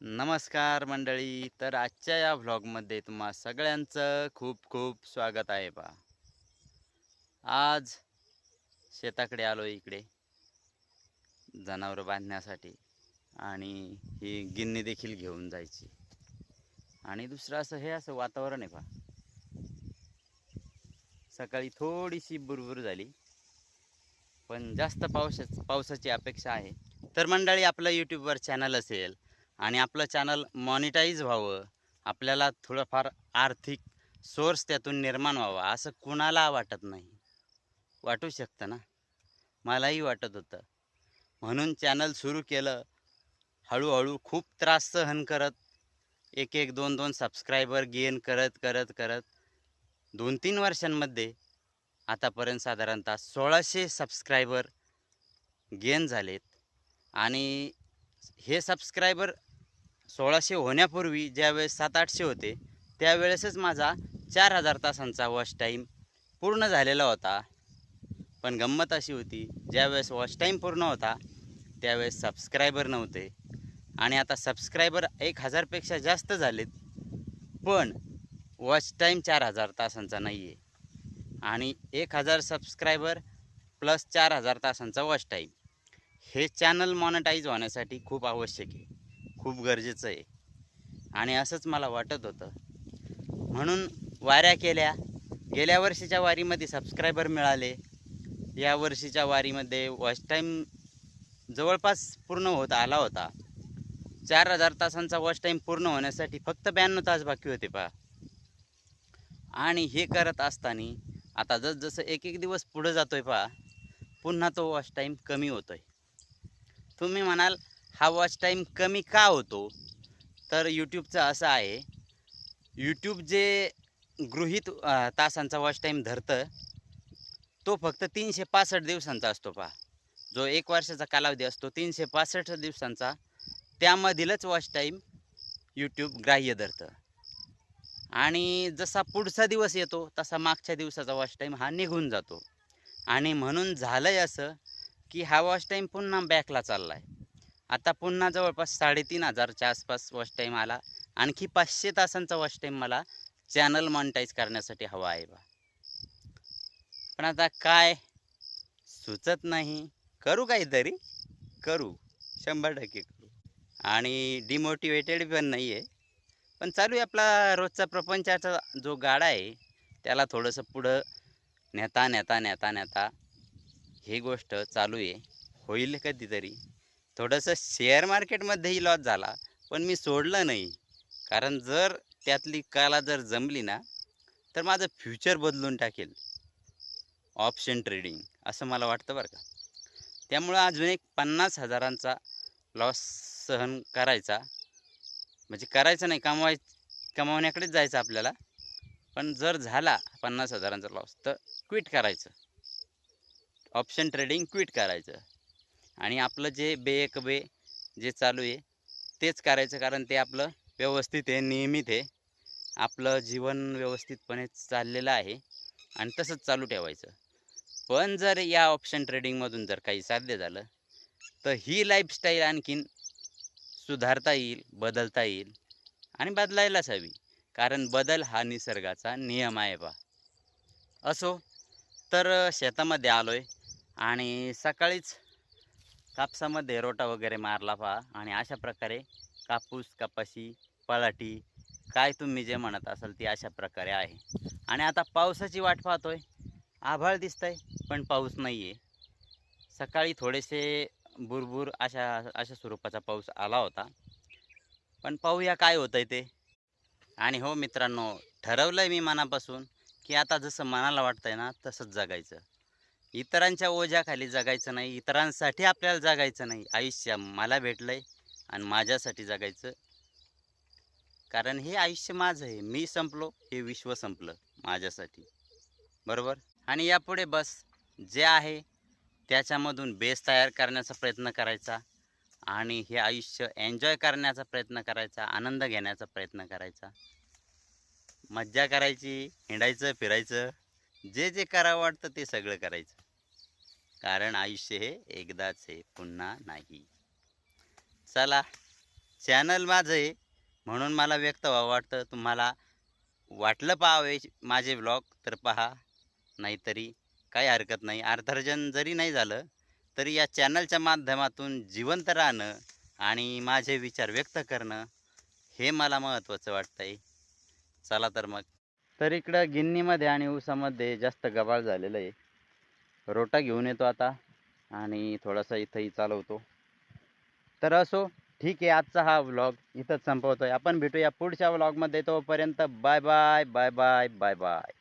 नमस्कार मंडळी. तर आजच्या या व्लॉगमध्ये तुम्हा सगळ्यांचं खूप खूप स्वागत आहे बा आज शेताकडे आलो इकडे. जनावरं बांधण्यासाठी. आणि ही गिन्नी देखील घेऊन जायची. आणि दुसरं असं हे असं वातावरण आहे बा सकाळी थोडीशी बुरबुर झाली. पण जास्त पावसाच पावसाची अपेक्षा आहे. तर मंडळी आपलं यूट्यूबवर चॅनल असेल आणि आपलं चॅनल मॉनिटाईज व्हावं. आपल्याला थोडंफार आर्थिक सोर्स त्यातून निर्माण व्हावा असं कुणाला वाटत नाही. वाटू शकतं ना? मलाही वाटत होतं. म्हणून चॅनल सुरू केलं. हळूहळू खूप त्रास सहन करत एक एक दोन दोन सबस्क्रायबर गेन करत करत करत दोन तीन वर्षांमध्ये आतापर्यंत साधारणतः सोळाशे सबस्क्रायबर गेन झालेत. आणि हे सबस्क्रायबर सोळाशे होण्यापूर्वी ज्यावेळेस सात आठशे होते त्यावेळेसच माझा चार हजार तासांचा वॉच टाईम पूर्ण झालेला होता. पण गंमत अशी होती ज्यावेळेस वॉच टाईम पूर्ण होता त्यावेळेस सबस्क्रायबर नव्हते. आणि आता सबस्क्रायबर एक हजारपेक्षा जास्त झालेत पण वॉच टाईम चार हजार तासांचा नाही आहे आणि एक हजार सबस्क्रायबर प्लस चार हजार तासांचा वॉच टाईम. हे चॅनल मॉनिटाईज होण्यासाठी खूप आवश्यक आहे. खूप गरजेचं आहे. आणि असंच मला वाटत होतं. म्हणून वाऱ्या केल्या. गेल्या वर्षीच्या वारीमध्ये सबस्क्रायबर मिळाले. या वर्षीच्या वारीमध्ये वॉच टाईम जवळपास पूर्ण होत आला होता. चार हजार तासांचा वॉच टाईम पूर्ण होण्यासाठी फक्त ब्याण्णव तास बाकी होते पहा. आणि हे करत असताना आता जसजसं एक एक दिवस पुढं जातोय पहा. पुन्हा तो वॉच टाईम कमी होतोय. तुम्ही म्हणाल हा वॉच टाईम कमी का होतो? तर यूट्यूबचं असं आहे. यूट्यूब जे गृहीत तासांचा वॉच टाईम धरतं तो फक्त तीनशे पासष्ट दिवसांचा असतो पहा. जो एक वर्षाचा कालावधी असतो तीनशे पासष्ट दिवसांचा. त्यामधीलच वॉच टाईम यूट्यूब ग्राह्य धरतं. आणि जसा पुढचा दिवस येतो तसा मागच्या दिवसाचा वॉच टाईम हा निघून जातो. आणि म्हणून झालं आहे असं की हा वॉच टाईम पुन्हा बॅकला चालला आहे आता पुन्हा जवळपास साडेतीन हजारच्या आसपास वॉच टाईम आला. आणखी पाचशे तासांचा वॉच टाईम मला चॅनल मॉनिटाईज करण्यासाठी हवा आहे बा. पण आता काय? सुचत नाही. करू काहीतरी? करू. शंभर टक्के करू. आणि डिमोटिवेटेड पण नाही आहे पण चालू आहे आपला रोजचा प्रपंचाचा जो गाडा आहे त्याला थोडंसं पुढं नेता नेता नेता नेता ही गोष्ट चालू आहे. होईल कधीतरी. थोडंसं शेअर मार्केटमध्येही लॉस झाला पण मी सोडलं नाही. कारण जर त्यातली कला जर जमली ना तर माझं फ्युचर बदलून टाकेल. ऑप्शन ट्रेडिंग असं मला वाटतं बरं का. त्यामुळं अजून एक पन्नास हजारांचा लॉस सहन करायचा. म्हणजे करायचं नाही कमवाय कमावण्याकडेच जायचं आपल्याला. पण जर झाला पन्नास हजारांचा लॉस तर क्विट करायचं. ऑप्शन ट्रेडिंग क्विट करायचं. आणि आपलं जे बे एक बे जे चालू आहे तेच करायचं कारण ते आपलं व्यवस्थित आहे नियमित आहे. आपलं जीवन व्यवस्थितपणे चाललेलं आहे आणि तसंच चालू ठेवायचं. पण जर या ऑप्शन ट्रेडिंगमधून जर काही साध्य झालं तर ही लाईफस्टाईल आणखीन सुधारता येईल बदलता येईल आणि बदलायलाच हवी. कारण बदल हा निसर्गाचा नियम आहे बा. असो तर शेतामध्ये आलो आहे आणि सकाळीच कापसामध्ये रोटा वगैरे मारला पहा आणि अशा प्रकारे कापूस कपाशी पलाटी काय तुम्ही जे म्हणत असाल ती अशा प्रकारे आहे. आणि आता पावसाची वाट पाहतोय. आभाळ दिसतंय पण पाऊस नाही आहे सकाळी थोडेसे बुरबुर अशा अशा स्वरूपाचा पाऊस आला होता. पण पाहूया काय होतं आहे ते. आणि हो मित्रांनो ठरवलं आहे मी मनापासून की आता जसं मनाला वाटतंय ना तसंच जगायचं. इतरांच्या ओझ्याखाली जगायचं नाही इतरांसाठी आपल्याला जगायचं नाही. आयुष्य मला भेटलं आहे आणि माझ्यासाठी जगायचं. कारण हे आयुष्य माझं आहे. मी संपलो हे विश्व संपलं माझ्यासाठी. बरोबर? आणि यापुढे बस जे आहे त्याच्यामधून बेस तयार करण्याचा प्रयत्न करायचा आणि हे आयुष्य एन्जॉय करण्याचा प्रयत्न करायचा आनंद घेण्याचा प्रयत्न करायचा. मज्जा करायची हिंडायचं फिरायचं जे जे करावं वाटतं ते सगळं करायचं. कारण आयुष्य हे एकदाच आहे पुन्हा नाही. चला चॅनल माझं आहे म्हणून मला व्यक्त व्हावं वाटतं. तुम्हाला वाटलं पाहावे माझे ब्लॉग तर पहा. नाहीतरी काही हरकत नाही. अर्थार्जन जरी नाही झालं तरी या चॅनलच्या माध्यमातून जिवंत राहणं आणि माझे विचार व्यक्त करणं हे मला महत्त्वाचं वाटतं आहे चला तर मग. तर इकडं गिन्नीमध्ये आणि ऊसामध्ये जास्त गबाळ झालेलं आहे. रोटा घेऊन येतो आता आणि थोडासा इथंही चालवतो. तर असो ठीक आहे आजचा हा व्लॉग इथंच संपवतोय. आपण भेटूया पुढच्या व्लॉगमध्ये तोपर्यंत bye bye bye bye bye bye